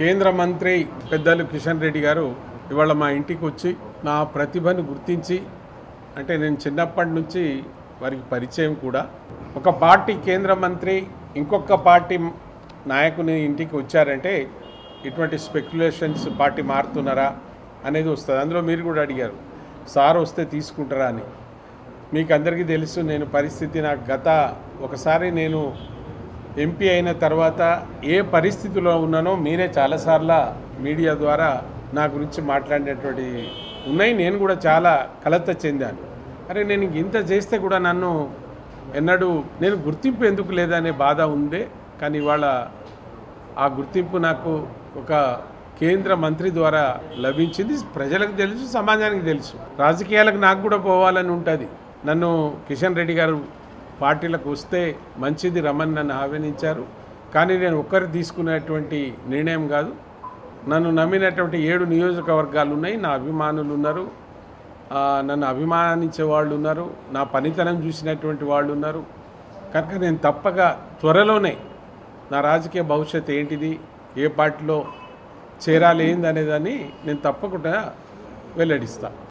కేంద్ర మంత్రి పెద్దలు కిషన్ రెడ్డి గారు ఇవాళ మా ఇంటికి వచ్చి నా ప్రతిభను గుర్తించి అంటే నేను చిన్నప్పటి నుంచి వారికి పరిచయం కూడా. ఒక పార్టీ కేంద్ర మంత్రి ఇంకొక పార్టీ నాయకుని ఇంటికి వచ్చారంటే ఇటువంటి స్పెక్యులేషన్స్ పార్టీ మారుతున్నారా అనేది వస్తుంది. అందులో మీరు కూడా అడిగారు సార్ వస్తే తీసుకుంటారా అని. మీకు అందరికీ తెలుసు నేను పరిస్థితి నాకు గత ఒకసారి నేను ఎంపీ అయిన తర్వాత ఏ పరిస్థితిలో ఉన్నానో మీరే చాలాసార్లు మీడియా ద్వారా నా గురించి మాట్లాడేటువంటి ఉన్నాయి. నేను కూడా చాలా కలత చెందాను. అరే నేను ఇంత చేస్తే కూడా నన్ను ఎన్నడూ నేను గుర్తింపు ఎందుకు లేదనే బాధ ఉందే కానీ ఇవాళ ఆ గుర్తింపు నాకు ఒక కేంద్ర మంత్రి ద్వారా లభించింది. ప్రజలకు తెలుసు సమాజానికి తెలుసు. రాజకీయాలకు నాకు కూడా పోవాలని ఉంటుంది. నన్ను కిషన్ రెడ్డి గారు పార్టీలకు వస్తే మంచిది రమ్మని నన్ను ఆహ్వానించారు. కానీ నేను ఒక్కరు తీసుకునేటువంటి నిర్ణయం కాదు. నన్ను నమ్మినటువంటి ఏడు నియోజకవర్గాలు ఉన్నాయి. నా అభిమానులు ఉన్నారు. నన్ను అభిమానించే వాళ్ళు ఉన్నారు. నా పనితనం చూసినటువంటి వాళ్ళు ఉన్నారు. కనుక నేను తప్పక త్వరలోనే నా రాజకీయ భవిష్యత్తు ఏంటిది ఏ పార్టీలో చేరాలి ఏంది అనేదాన్ని నేను తప్పకుండా వెల్లడిస్తాను